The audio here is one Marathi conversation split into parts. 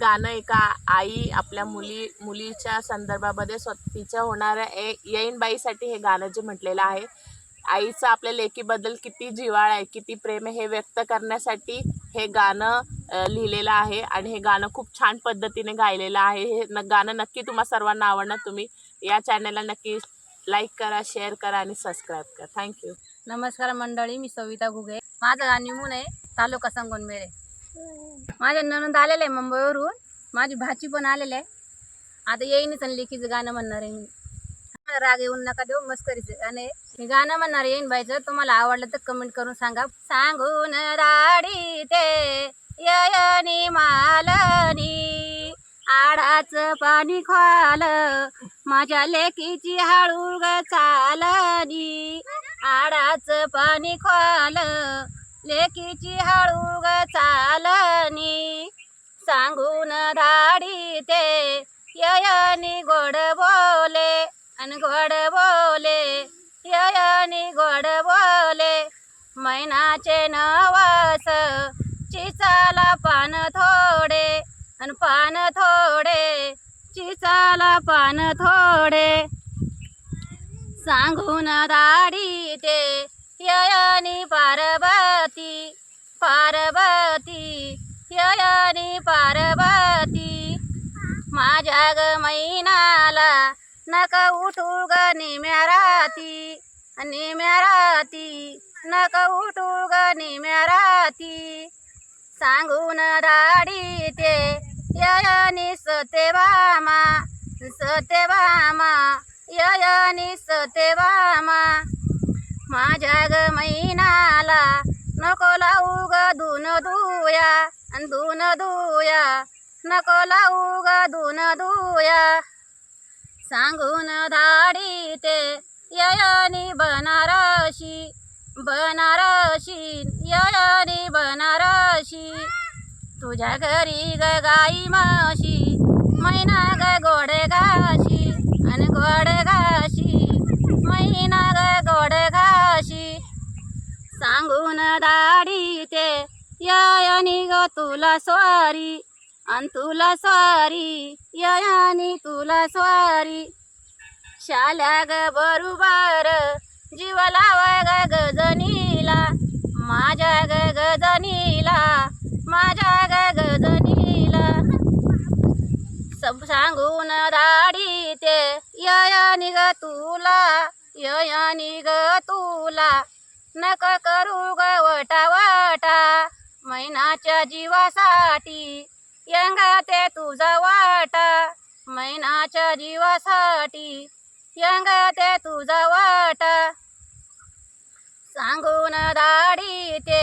गाणं एका आई आपल्या मुली मुलीच्या संदर्भामध्ये स्वतःच्या होणाऱ्या ए येईनबाईसाठी हे गाणं जे म्हटलेलं आहे. आईचं आपल्या लेकीबद्दल किती जिव्हाळा आहे किती प्रेम आहे हे व्यक्त करण्यासाठी हे गाणं लिहिलेलं आहे आणि हे गाणं खूप छान पद्धतीने गायलेलं आहे. हे न गाणं नक्की तुम्हा सर्वांना आवडणार तुम्ही. या चॅनलला नक्की लाईक करा शेअर करा आणि सबस्क्राईब करा. थँक्यू नमस्कार मंडळी मी सविता घुगे. माझं गाणी म्हणून आहे तालुका संगोनमेरे माझ्या ननंद आलेलं आहे मुंबईवरून. माझी भाची पण आलेली आहे. आता येईनच आणि लेखीचं गाणं म्हणणार आहे मी. मला राग येऊन नका देऊ मस्करीचं आणि मी गाणं म्हणणार येईन बायचं तुम्हाला आवडलं तर कमेंट करून सांगा. सांगून राडी ते ययनी मालनी आडाचं पाणी खाल माझ्या लेकीची हळू ग चालनी आडाचं पाणी खाल लेकीची हळू ग चालनी सांगून धाडी ते ययनी गोड बोले आणि गोड बोले ययनी गोड बोले मैनाचे नवस चिचाला पान थोडे अन पान थोडे चिचाला पान थोडे. सांगून दाढी ते ययानी पार्वती पार्वती ययानी पार्वती. माझ्या ग मैनाला नका उठू ग निम्या राती निम्या राती. नका उठू ग निम्या राती. सांगून दाडी ते ययानी सतेबामा सतेबामा ययानी सतेबामा माझ्या ग मैनाला नको लावू ग धुन धुया अन धुन धुया नको लावू ग धुन धुया सांगून धाडी ते ययानी बनारशी बनारशी ययानी बनारशी तुझ्या घरी ग गाई माशी मैना ग गोडे घाशी आणि गोडे घाशी मैना ग गोडे घाशी. सांगून दाढी ते ययानी ग तुला स्वारी. अन तुला स्वारी. ययानी तुला स्वारी. शाल्या ग बरोबर. जीव लावा ग गजनीला माझ्या ग गजनीला माझ्या ग गजनीला सब सांगून दाडी ते. ययानी ग तुला. ययानी ग तुला. नक करू ग वटा वाटा मैनाच्या जीवासाठी यंगा ते तुझा वाटा. मैनाच्या जीवासाठी यंगा ते तुझा वाटा. सांगून दाढी ते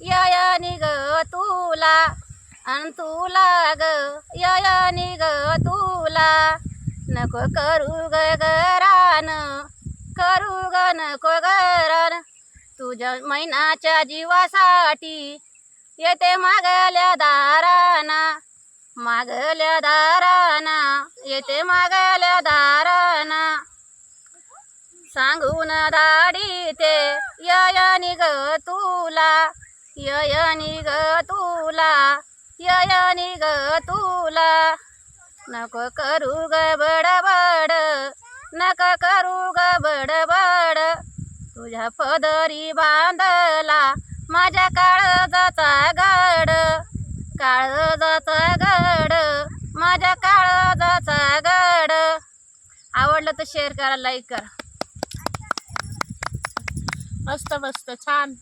ययानी ग तुला. अन तुला ग ययानी निग तुला. नको करू ग गरान करू ग नको गरान तुझ्या मैनाच्या जीवासाठी येते मागल्या दाराना मागल्या दाराना येते मागल्या दाराना. सांगून दाडी ते ययानी ग तुला ययानी ग तुला ययानी ग तुला. नको करू ग बडबड नका करू ग बडबड तुझ्या पदरी बांधला माझ्या काळजाचा गड काळजाचा गड माझ्या काळजाचा गड. आवडलं तर शेअर करा लाईक करा. मस्त मस्त छान.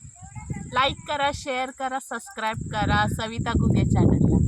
लाईक करा शेअर करा सबस्क्राईब करा सविता गुगे चॅनलला